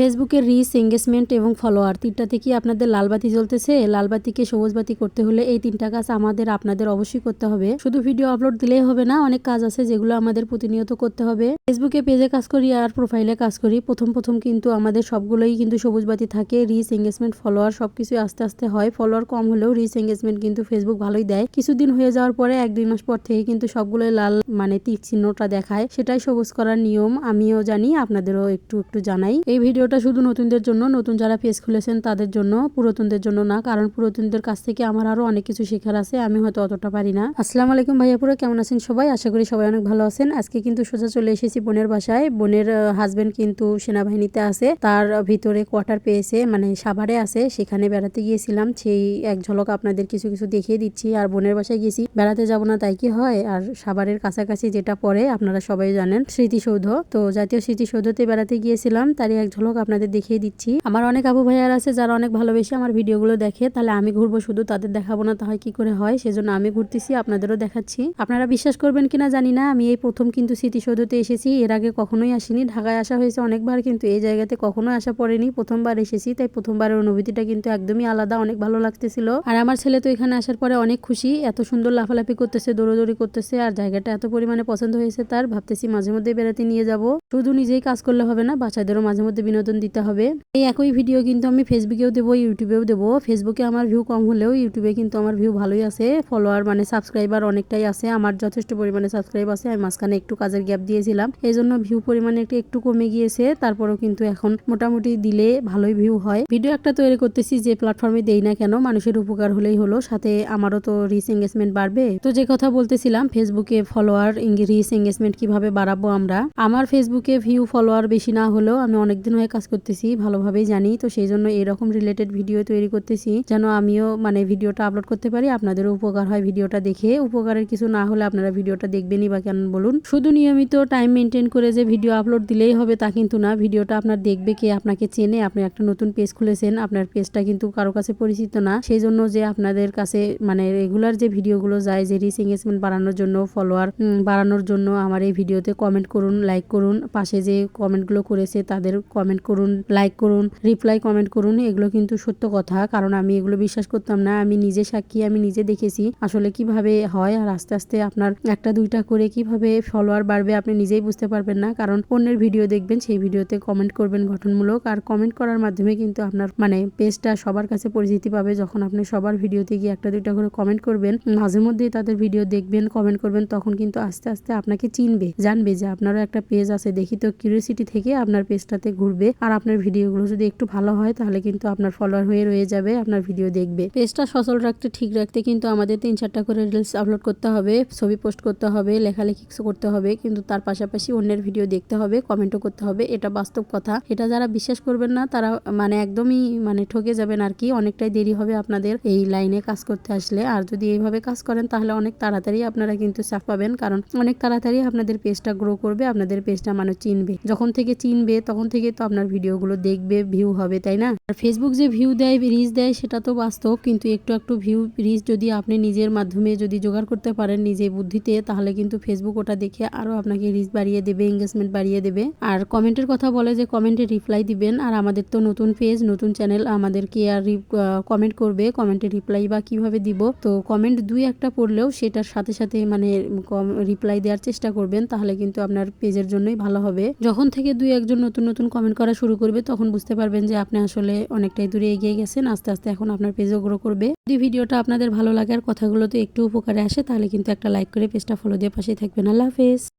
ফেসবুকের reach engagement এবং follower তিনটাতে কি আপনাদের লালবাতি জ্বলতেছে লালবাতিকে সবুজ বাতি করতে হলে এই তিনটা কাজ আমাদের, আপনাদের অবশ্যই করতে হবে। শুধু ভিডিও আপলোড দিলেই হবে না, অনেক কাজ আছে যেগুলো আমাদের প্রতিনিয়ত করতে হবে। ফেসবুকে পেজে কাজ করি আর প্রোফাইলে কাজ করি। প্রথম প্রথম কিন্তু আমাদের সবগুলোই কিন্তু সবুজ বাতি থাকে। রিচ এঙ্গেজমেন্ট ফলোয়ার সবকিছু আস্তে আস্তে হয়। ফলোয়ার কম হলেও রিচ এঙ্গেজমেন্ট কিন্তু ফেসবুক ভালোই দেয়। কিছুদিন হয়ে যাওয়ার পরে এক, দুই মাস পর থেকে কিন্তু সবগুলোই লাল মানে তীর চিহ্নটা দেখায়। সেটাই সবুজ করার নিয়ম, আমিও জানি, আপনাদেরও একটু একটু জানাই। এই ভিডিওটা শুধু নতুনদের জন্য, নতুন যারা পেজ খুলেছেন তাদের জন্য, পুরাতনদের জন্য না, কারণ পুরাতনদের কাছ থেকে আমার আরও অনেক কিছু শেখার আছে, আমি হয়তো অতটা পারি না। আসসালামু আলাইকুম ভাইয়াপুরা কেমন আছেন সবাই? আশা করি সবাই অনেক ভালো আছেন। আজকে কিন্তু সোজা চলে এসেছি বোনের বাসায়। বোনের হাজবেন্ড কিন্তু সেনাবাহিনীতে আছে। তার ভিতরে কোয়ার্টার পেয়েছে মানে সাভারে আছে। সেখানে বেড়াতে গিয়েছিলাম। সেই এক ঝলক আপনাদের কিছু কিছু দেখিয়ে দিচ্ছি। আর বোনের বাসায় গেছি বেড়াতে যাব না, তাই কি হয়? আর সাভারের কাছাকাছি যেটা পড়ে, আপনারা সবাই জানেন, স্মৃতিসৌধ। তো জাতীয় স্মৃতিসৌধতে বেড়াতে গিয়েছিলাম। তারই এক ঝলক আপনাদের দেখিয়ে দিচ্ছি। আমার অনেক আবু ভাইয়ার আছে, যারা অনেক ভালোবেসে আমার ভিডিওগুলো দেখে, তাহলে আমি ঘুরবো শুধু, তাদের দেখাবো না তাহলে কি করে হয়, সেজন্য আমি ঘুরতেছি, আপনাদেরও দেখাচ্ছি। আপনারা বিশ্বাস করবেন কিনা জানি না, আমি এই প্রথম কিন্তু স্মৃতিসৌধতে এসেছি, এর আগে কখনোই আসিনি, ঢাকায় আসা হয়েছে অনেকবার, কিন্তু এই জায়গাতে কখনোই আসা পড়েনি, প্রথমবার এসেছি, তাই প্রথমবারের অনুভূতিটা কিন্তু একদমই আলাদা, অনেক ভালো লাগতেছিল। আর আমার ছেলে তো এখানে আসার পরে অনেক খুশি, এত সুন্দর লাফালাফি করতেছে, দৌড়োদৌড়ি করতেছে, আর জায়গাটা এত পরিমাণে পছন্দ হয়েছে তার, ভাবতেছি মাঝে মধ্যে বেড়াতে নিয়ে যাব। শুধু নিজেই কাজ করলে হবে না, বাচ্চাদেরও মাঝে মধ্যে বিনোদন দিতে হবে। এই একই ভিডিও কিন্তু আমি ফেসবুকেও দেবো ইউটিউবেও দেবো। ফেসবুকে আমার ভিউ কম হলেও ইউটিউবে কিন্তু আমার ভিউ ভালোই আছে। ফলোয়ার মানে সাবস্ক্রাইবার অনেকটাই আছে। আমার যথেষ্ট পরিমাণে সাবস্ক্রাইব আছে। আমি মাঝখানে একটু কাজের গ্যাপ দিয়েছিলাম। এই জন্য ভিউ পরিমাণে একটু একটু কমে গিয়েছে। তারপরেও কিন্তু এখন মোটামুটি দিলে ভালোই ভিউ হয়। ভিডিও একটা তৈরি করতেছি যে প্ল্যাটফর্মে দেই না কেন, মানুষের উপকার হলেই হলো। সাথে আমারও তো রিচ এঙ্গেজমেন্ট বাড়বে। তো যে কথা বলতেছিলাম ফেসবুকে ফলোয়ার রিচ এঙ্গেজমেন্ট কীভাবে বাড়াবো আমরা? আমার ফেসবুকে ভিউ ফলোয়ার বেশি না হলেও আমি অনেকদিন হয়ে কাজ করতেছি, ভালোভাবেই জানি। তো সেই জন্য এরকম রিলেটেড ভিডিও তৈরি করতেছি, যেন আমিও মানে ভিডিওটা আপলোড করতে পারি, আপনাদেরও উপকার হয় ভিডিওটা দেখে। উপকারের কিছু না হলে আপনারা ভিডিওটা দেখবেনই বা কেন বলুন। শুধু নিয়মিত টাইম মেনটেন করে যে ভিডিও আপলোড দিলেই হবে তা কিন্তু না। ভিডিওটা আপনার দেখবে কে, আপনাকে চেনে, আপনি একটা নতুন পেজ খুলেছেন, আপনার পেজটা কিন্তু কারও কাছে পরিচিত না। সেই জন্য যে আপনাদের কাছে মানে রেগুলার যে ভিডিওগুলো যায়, যে রিচ এঙ্গেজমেন্ট বাড়ানোর জন্য ফলোয়ার বাড়ানোর জন্য আমার এই ভিডিওতে কমেন্ট করুন লাইক করুন। পাশে যে কমেন্টগুলো করেছে, তাদের কমেন্ট করুন লাইক করুন রিপ্লাই কমেন্ট করুন, এগুলো কিন্তু সত্য কথা। কারণ আমি এগুলো বিশ্বাস করতাম না, আমি নিজে সাক্ষী, আমি নিজে দেখেছি আসলে কীভাবে হয় আর আস্তে আস্তে আপনার একটা, দুইটা করে কীভাবে ফলোয়ার বাড়বে আপনি নিজেই বুঝতে পারবেন না। কারণ অন্যের ভিডিও দেখবেন, সেই ভিডিওতে কমেন্ট করবেন গঠনমূলক। আর কমেন্ট করার মাধ্যমে কিন্তু আপনার মানে পেজটা সবার কাছে পরিচিতি পাবে। যখন আপনি সবার ভিডিওতে গিয়ে একটা, দুইটা করে কমেন্ট করবেন, মাঝে মধ্যেই তাদের ভিডিও দেখবেন কমেন্ট করবেন, তখন কিন্তু আস্তে আস্তে আপনাকে চিনবে, জানবে যে আপনারও একটা পেজ আছে। দেখি তো কিউরিয়াসিটি থেকে আপনার পেজটাতে ঘুরবে। আর আপনার ভিডিওগুলো যদি একটু ভালো হয়, তাহলে কিন্তু আপনার ফলোয়ার হয়ে রয়ে যাবে, আপনার ভিডিও দেখবে। পেজটা সচল রাখতে, ঠিক রাখতে কিন্তু আমাদের তিন চারটা করে রিলস আপলোড করতে হবে, ছবি পোস্ট করতে হবে লেখালেখি করতে হবে, কিন্তু তার পাশাপাশি অন্যের ভিডিও দেখতে হবে কমেন্টও করতে হবে, এটা বাস্তব কথা। এটা যারা বিশ্বাস করবেন না, তারা মানে একদমই মানে ঠকে যাবেন আর কি, অনেকটাই দেরি হবে আপনাদের এই লাইনে কাজ করতে আসলে। আর যদি এইভাবে কাজ করেন, তাহলে অনেক তাড়াতাড়ি আপনারা কিন্তু চাপ পাবেন, কারণ অনেক তাড়াতাড়ি আপনাদের পেজটা গ্রো করবে, আপনাদের পেজটা মানুষ চিনবে। যখন থেকে চিনবে, তখন থেকে তো আপনার ভিডিওগুলো দেখবে ভিউ হবে, তাই না? আর ফেসবুক যে ভিউ দেয় রিচ দেয়, সেটা তো বাস্তব, কিন্তু একটু একটু ভিউ রিচ যদি আপনি নিজের মাধ্যমে যদি জোগাড় করতে পারেন নিজে বুদ্ধিতে, তাহলে কিন্তু ফেসবুক ওটা দেখে আরও আপনাকে রিচ বাড়িয়ে দেবে এঙ্গেজমেন্ট বাড়িয়ে দেবে। আর কমেন্টের কথা বলে যে কমেন্টে রিপ্লাই দিবেন, আর আমাদের তো নতুন পেজ নতুন চ্যানেল আমাদেরকে আর কমেন্ট করবে কমেন্টে রিপ্লাই বা কীভাবে দিব? তো কমেন্ট দুই একটা পড়লেও সেটার সাথে সাথে মানে রিপ্লাই দেওয়ার চেষ্টা করবেন, তাহলে কিন্তু আপনার পেজের জন্যই ভালো হবে। যখন থেকে দুই একজন নতুন নতুন কমেন্ট করা শুরু করবে, তখন বুঝতে পারবেন যে আপনি আসলে অনেকটাই দূরে এগিয়ে গেছেন। আস্তে আস্তে এখন আপনার পেজও গ্রো করবে। যদি ভিডিওটা আপনাদের ভালো লাগে আর কথাগুলো তো একটু উপকারে আসে, তাহলে কিন্তু একটা লাইক করে পেজটা ফলো দিয়ে পাশেই থাকবেন। আল্লাহ হাফেজ।